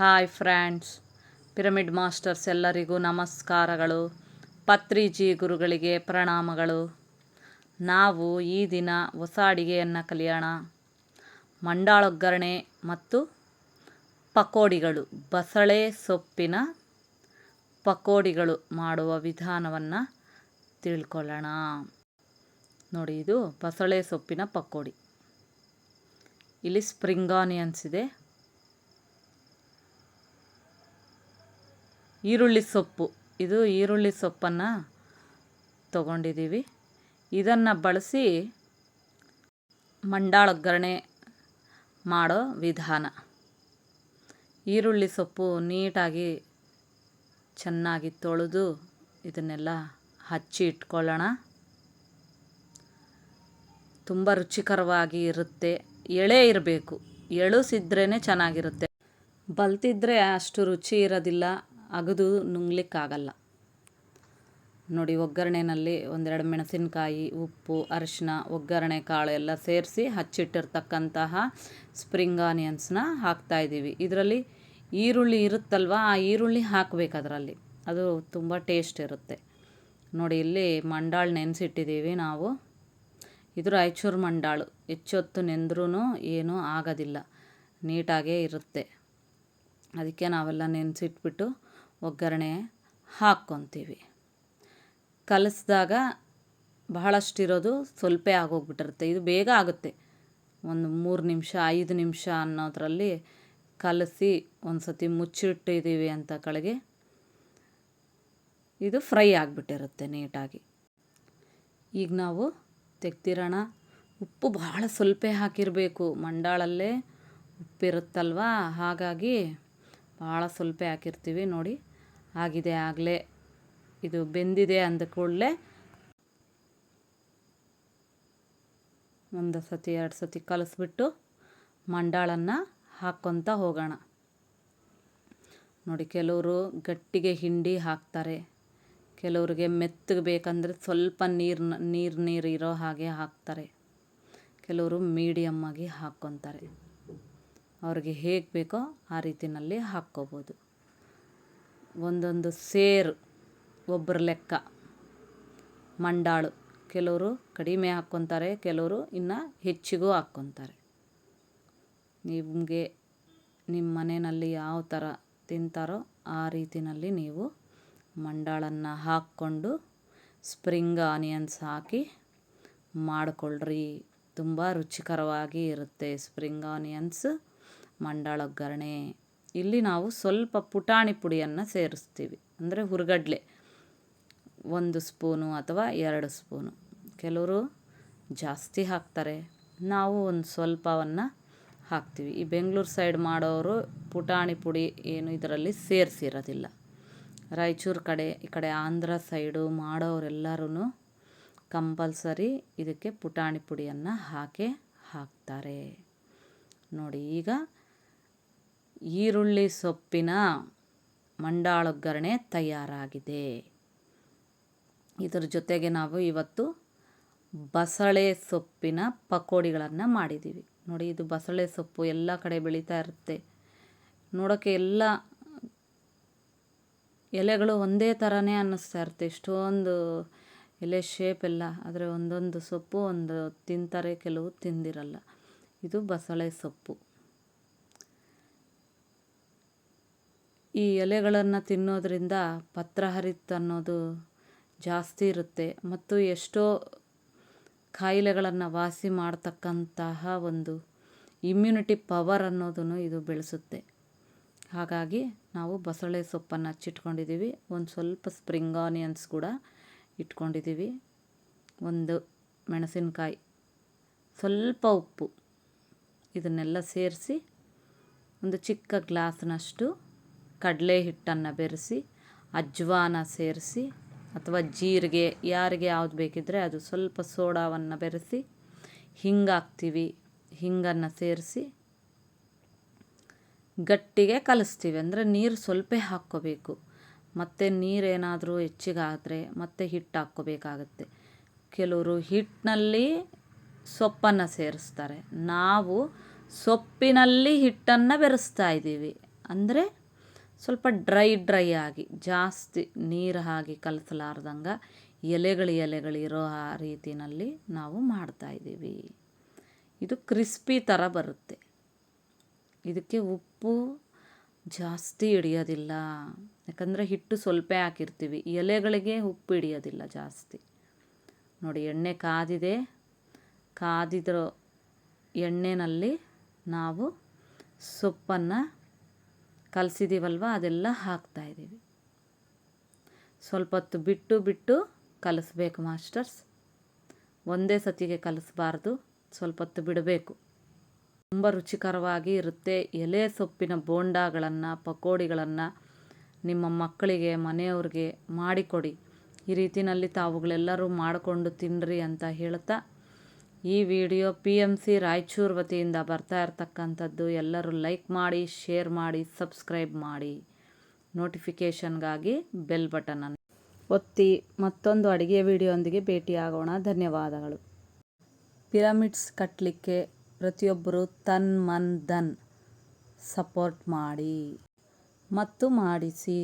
Hi friends. Pyramid masters ಎಲ್ಲರಿಗೂ ನಮಸ್ಕಾರಗಳು. ಪತ್ರಿಜಿ ಗುರುಗಳಿಗೆ ಪ್ರಣಾಮಗಳು. ನಾವು ಈ ದಿನ ಹೊಸ ಅಡಿಗೆಯನ್ನು ಕಲಿಯೋಣ. ಮಂಡಾಳೊಗ್ಗರಣೆ ಮತ್ತು ಪಕೋಡಿಗಳು. ಬಸಳೆ ಸೊಪ್ಪಿನ ಪಕೋಡಿಗಳು ಮಾಡುವ ವಿಧಾನವನ್ನು ತಿಳ್ಕೊಳ್ಳೋಣ. ನೋಡಿ, ಇದು ಬಸಳೆ ಸೊಪ್ಪಿನ ಪಕೋಡಿ. ಇಲ್ಲಿ ಸ್ಪ್ರಿಂಗ್ ಆನಿಯನ್ಸ್ ಇದೆ. ಈರುಳ್ಳಿ ಸೊಪ್ಪು. ಇದು ಈರುಳ್ಳಿ ಸೊಪ್ಪನ್ನು ತಗೊಂಡಿದ್ದೀವಿ. ಇದನ್ನು ಬಳಸಿ ಮಂಡಾಳೊಗ್ಗರಣೆ ಮಾಡೋ ವಿಧಾನ. ಈರುಳ್ಳಿ ಸೊಪ್ಪು ನೀಟಾಗಿ ಚೆನ್ನಾಗಿ ತೊಳೆದು ಇದನ್ನೆಲ್ಲ ಹಚ್ಚಿ ಇಟ್ಕೊಳ್ಳೋಣ. ತುಂಬ ರುಚಿಕರವಾಗಿ ಇರುತ್ತೆ. ಎಳೆ ಇರಬೇಕು. ಎಳುಸಿದ್ರೇ ಚೆನ್ನಾಗಿರುತ್ತೆ. ಬಲ್ತಿದ್ರೆ ಅಷ್ಟು ರುಚಿ ಇರೋದಿಲ್ಲ. ಅಗದು ನುಂಗ್ಲಿಕ್ಕಾಗಲ್ಲ. ನೋಡಿ, ಒಗ್ಗರಣೆನಲ್ಲಿ ಒಂದೆರಡು ಮೆಣಸಿನಕಾಯಿ, ಉಪ್ಪು ಅರಿಶಿನ ಒಗ್ಗರಣೆ ಕಾಳು ಎಲ್ಲ ಸೇರಿಸಿ ಹಚ್ಚಿಟ್ಟಿರ್ತಕ್ಕಂತಹ ಸ್ಪ್ರಿಂಗ್ ಆನಿಯನ್ಸ್ನ ಹಾಕ್ತಾಯಿದ್ದೀವಿ ಇದರಲ್ಲಿ ಈರುಳ್ಳಿ ಇರುತ್ತಲ್ವ? ಆ ಈರುಳ್ಳಿ ಹಾಕಬೇಕು ಅದರಲ್ಲಿ. ಅದು ತುಂಬ ಟೇಸ್ಟ್ ಇರುತ್ತೆ. ನೋಡಿ, ಇಲ್ಲಿ ಮಂಡಾಳು ನೆನೆಸಿಟ್ಟಿದ್ದೀವಿ ನಾವು. ಇದು ರಾಯಚೂರು ಮಂಡಾಳು. ಹೆಚ್ಚೊತ್ತು ನೆಂದ್ರೂ ಏನೂ ಆಗೋದಿಲ್ಲ. ನೀಟಾಗೇ ಇರುತ್ತೆ. ಅದಕ್ಕೆ ನಾವೆಲ್ಲ ನೆನೆಸಿಟ್ಬಿಟ್ಟು ಒಗ್ಗರಣೆ ಹಾಕ್ಕೊತೀವಿ. ಬಹಳಷ್ಟು ಬಹಳಷ್ಟಿರೋದು ಸ್ವಲ್ಪ ಆಗೋಗ್ಬಿಟ್ಟಿರುತ್ತೆ. ಇದು ಬೇಗ ಆಗುತ್ತೆ. ಒಂದು ಮೂರು ನಿಮಿಷ, ಐದು ನಿಮಿಷ ಅನ್ನೋದರಲ್ಲಿ ಕಲಸಿ ಒಂದು ಸತಿ ಮುಚ್ಚಿಟ್ಟಿದ್ದೀವಿ ಅಂತ ಕಳಗೆ. ಇದು ಫ್ರೈ ಆಗಿಬಿಟ್ಟಿರುತ್ತೆ ನೀಟಾಗಿ. ಈಗ ನಾವು ತೆಗ್ದಿರೋಣ. ಉಪ್ಪು ಬಹಳ ಸ್ವಲ್ಪ ಹಾಕಿರಬೇಕು. ಮಂಡಾಳಲ್ಲೇ ಉಪ್ಪಿರುತ್ತಲ್ವ? ಹಾಗಾಗಿ ಭಾಳ ಸ್ವಲ್ಪ ಹಾಕಿರ್ತೀವಿ ನೋಡಿ. ಆಗಿದೆ ಆಗಲೇ ಇದು ಬೆಂದಿದೆ ಅಂದ ಕೂಡಲೇ ಒಂದು ಸತಿ, ಎರಡು ಸತಿ ಕಲಿಸ್ಬಿಟ್ಟು ಮಂಡಾಳನ್ನು ಹಾಕ್ಕೊತ ಹೋಗೋಣ. ನೋಡಿ, ಕೆಲವರು ಗಟ್ಟಿಗೆ ಹಿಂಡಿ ಹಾಕ್ತಾರೆ. ಕೆಲವ್ರಿಗೆ ಮೆತ್ತಗೆ ಬೇಕಂದರೆ ಸ್ವಲ್ಪ ನೀರು ನೀರು ನೀರು ಇರೋ ಹಾಗೆ ಹಾಕ್ತಾರೆ. ಕೆಲವರು ಮೀಡಿಯಮ್ಮಾಗಿ ಹಾಕ್ಕೊತಾರೆ. ಅವ್ರಿಗೆ ಹೇಗೆ ಬೇಕೋ ಆ ರೀತಿಯಲ್ಲಿ ಹಾಕ್ಕೋಬೋದು. ಒಂದೊಂದು ಸೇರು ಒಬ್ಬರ ಲೆಕ್ಕ. ಮಂಡಾಳು. ಕೆಲವರು ಕಡಿಮೆ ಹಾಕ್ಕೊತಾರೆ ಕೆಲವರು ಇನ್ನು ಹೆಚ್ಚಿಗೂ ಹಾಕ್ಕೊತಾರೆ ನಿಮಗೆ ನಿಮ್ಮ ಮನೆಯಲ್ಲಿ ಯಾವ ಥರ ತಿಂತಾರೋ ಆ ರೀತಿಯಲ್ಲಿ ನೀವು ಮಂಡಾಳನ್ನು ಹಾಕ್ಕೊಂಡು ಸ್ಪ್ರಿಂಗ್ ಆನಿಯನ್ಸ್ ಹಾಕಿ ಮಾಡಿಕೊಳ್ಳ್ರಿ ತುಂಬ ರುಚಿಕರವಾಗಿ ಇರುತ್ತೆ ಸ್ಪ್ರಿಂಗ್ ಆನಿಯನ್ಸ್ ಮಂಡಾಳ ಒಗ್ಗರಣೆ ಇಲ್ಲಿ ನಾವು ಸ್ವಲ್ಪ ಪುಟಾಣಿ ಪುಡಿಯನ್ನು ಸೇರಿಸ್ತೀವಿ. ಅಂದರೆ ಹುರ್ಗಡ್ಲೆ. ಒಂದು ಸ್ಪೂನು ಅಥವಾ ಎರಡು ಸ್ಪೂನು. ಕೆಲವರು ಜಾಸ್ತಿ ಹಾಕ್ತಾರೆ. ನಾವು ಒಂದು ಸ್ವಲ್ಪವನ್ನು ಹಾಕ್ತೀವಿ. ಈ ಬೆಂಗಳೂರು ಸೈಡ್ ಮಾಡೋರು ಪುಟಾಣಿ ಪುಡಿ ಏನು ಇದರಲ್ಲಿ ಸೇರಿಸಿರೋದಿಲ್ಲ. ರಾಯಚೂರು ಕಡೆ, ಈ ಕಡೆ ಆಂಧ್ರ ಸೈಡು ಮಾಡೋರೆಲ್ಲರೂ ಕಂಪಲ್ಸರಿ ಇದಕ್ಕೆ ಪುಟಾಣಿ ಪುಡಿಯನ್ನು ಹಾಕೇ ಹಾಕ್ತಾರೆ. ನೋಡಿ, ಈಗ ಈರುಳ್ಳಿ ಸೊಪ್ಪಿನ ಮಂಡಾಳೊಗ್ಗರಣೆ ತಯಾರಾಗಿದೆ. ಇದರ ಜೊತೆಗೆ ನಾವು ಇವತ್ತು ಬಸಳೆ ಸೊಪ್ಪಿನ ಪಕೋಡಿಗಳನ್ನು ಮಾಡಿದ್ದೀವಿ ನೋಡಿ, ಇದು ಬಸಳೆ ಸೊಪ್ಪು ಎಲ್ಲ ಕಡೆ ಬೆಳೀತಾ ಇರುತ್ತೆ. ನೋಡೋಕ್ಕೆ ಎಲ್ಲ ಎಲೆಗಳು ಒಂದೇ ಥರನೇ ಅನ್ನಿಸ್ತಾ ಇರುತ್ತೆ. ಇಷ್ಟೊಂದು ಎಲೆ ಶೇಪ್ ಎಲ್ಲ, ಆದರೆ ಒಂದೊಂದು ಸೊಪ್ಪು ಒಂದು ತಿಂತಾರೆ, ಕೆಲವು ತಿಂದಿರಲ್ಲ. ಇದು ಬಸಳೆ ಸೊಪ್ಪು. ಈ ಎಲೆಗಳನ್ನು ತಿನ್ನೋದರಿಂದ ಪತ್ರಹರಿತ ಅನ್ನೋದು ಜಾಸ್ತಿ ಇರುತ್ತೆ. ಮತ್ತು ಎಷ್ಟೋ ಕಾಯಿಲೆಗಳನ್ನು ವಾಸಿ ಮಾಡತಕ್ಕಂತಹ ಒಂದು ಇಮ್ಯುನಿಟಿ ಪವರ್ ಅನ್ನೋದನ್ನು ಇದು ಬೆಳೆಸುತ್ತೆ. ಹಾಗಾಗಿ ನಾವು ಬಸಳೆ ಸೊಪ್ಪನ್ನು ಹಚ್ಚಿಟ್ಕೊಂಡಿದ್ದೀವಿ ಒಂದು ಸ್ವಲ್ಪ ಸ್ಪ್ರಿಂಗ್ ಆನಿಯನ್ಸ್ ಕೂಡ ಇಟ್ಕೊಂಡಿದ್ದೀವಿ ಒಂದು ಮೆಣಸಿನಕಾಯಿ, ಸ್ವಲ್ಪ ಉಪ್ಪು, ಇದನ್ನೆಲ್ಲ ಸೇರಿಸಿ ಒಂದು ಚಿಕ್ಕ ಗ್ಲಾಸ್ನಷ್ಟು ಕಡಲೆ ಹಿಟ್ಟನ್ನು ಬೆರೆಸಿ, ಅಜ್ವಾನ ಸೇರಿಸಿ ಅಥವಾ ಜೀರಿಗೆ, ಯಾರಿಗೆ ಯಾವ್ದು ಬೇಕಿದ್ದರೆ ಅದು ಸ್ವಲ್ಪ ಸೋಡಾವನ್ನು ಬೆರೆಸಿ ಹಿಂಗಾಕ್ತೀವಿ ಹಿಂಗನ್ನು ಸೇರಿಸಿ ಗಟ್ಟಿಗೆ ಕಲಿಸ್ತೀವಿ. ಅಂದರೆ ನೀರು ಸ್ವಲ್ಪ ಹಾಕ್ಕೋಬೇಕು. ಮತ್ತು ನೀರೇನಾದರೂ ಹೆಚ್ಚಿಗಾದರೆ ಮತ್ತೆ ಹಿಟ್ಟು ಹಾಕ್ಕೋಬೇಕಾಗತ್ತೆ. ಕೆಲವರು ಹಿಟ್ಟಿನಲ್ಲಿ ಸೊಪ್ಪನ್ನು ಸೇರಿಸ್ತಾರೆ. ನಾವು ಸೊಪ್ಪಿನಲ್ಲಿ ಹಿಟ್ಟನ್ನು ಬೆರೆಸ್ತಾ ಇದ್ದೀವಿ. ಅಂದರೆ ಸ್ವಲ್ಪ ಡ್ರೈ ಡ್ರೈ ಆಗಿ, ಜಾಸ್ತಿ ನೀರು ಹಾಗೆ ಕಲಸಲಾರ್ದಂಗೆ ಎಲೆಗಳು ಎಲೆಗಳಿರೋ ಆ ರೀತಿಯಲ್ಲಿ ನಾವು ಮಾಡ್ತಾಯಿದ್ದೀವಿ ಇದು ಕ್ರಿಸ್ಪಿ ಥರ ಬರುತ್ತೆ. ಇದಕ್ಕೆ ಉಪ್ಪು ಜಾಸ್ತಿ ಹಿಡಿಯೋದಿಲ್ಲ. ಯಾಕಂದರೆ ಹಿಟ್ಟು ಸ್ವಲ್ಪ ಹಾಕಿರ್ತೀವಿ. ಎಲೆಗಳಿಗೆ ಉಪ್ಪು ಹಿಡಿಯೋದಿಲ್ಲ ಜಾಸ್ತಿ. ನೋಡಿ, ಎಣ್ಣೆ ಕಾದಿದೆ. ಕಾದಿರೋ ಎಣ್ಣೆನಲ್ಲಿ ನಾವು ಸೊಪ್ಪನ್ನು ಕಲಸಿದ್ದೀವಲ್ವ ಅದೆಲ್ಲ ಹಾಕ್ತಾಯಿದ್ದೀವಿ ಸ್ವಲ್ಪ ಹೊತ್ತು ಬಿಟ್ಟು ಬಿಟ್ಟು ಕಲಿಸ್ಬೇಕು ಮಾಸ್ಟರ್ಸ್. ಒಂದೇ ಸತಿಗೆ ಕಲಿಸ್ಬಾರ್ದು ಸ್ವಲ್ಪ ಹೊತ್ತು ಬಿಡಬೇಕು. ತುಂಬ ರುಚಿಕರವಾಗಿ ಇರುತ್ತೆ ಎಲೆ ಸೊಪ್ಪಿನ ಬೋಂಡಾಗಳನ್ನು, ಪಕೋಡಿಗಳನ್ನು ನಿಮ್ಮ ಮಕ್ಕಳಿಗೆ, ಮನೆಯವ್ರಿಗೆ ಮಾಡಿಕೊಡಿ. ಈ ರೀತಿಯಲ್ಲಿ ತಾವುಗಳೆಲ್ಲರೂ ಮಾಡಿಕೊಂಡು ತಿನ್ನಿರಿ ಅಂತ ಹೇಳ್ತಾ ಈ video P M C Raichur ವತಿಯಿಂದ ಬರ್ತಾ ಇರ್ತಕ್ಕಂಥದ್ದು ಎಲ್ಲರೂ ಲೈಕ್ ಮಾಡಿ, ಶೇರ್ ಮಾಡಿ, ಸಬ್ಸ್ಕ್ರೈಬ್ ಮಾಡಿ. ನೋಟಿಫಿಕೇಷನ್ಗಾಗಿ ಬೆಲ್ ಬಟನನ್ನು ಒತ್ತಿ ಮತ್ತೊಂದು ಅಡುಗೆ ವಿಡಿಯೋಂದಿಗೆ ಭೇಟಿಯಾಗೋಣ. ಧನ್ಯವಾದಗಳು. ಪಿರಮಿಡ್ಸ್ ಕಟ್ಟಲಿಕ್ಕೆ ಪ್ರತಿಯೊಬ್ಬರು ತನ್ ಮನ್, ಧನ್ ಸಪೋರ್ಟ್ ಮಾಡಿ, ಮತ್ತು ಮಾಡಿಸಿ.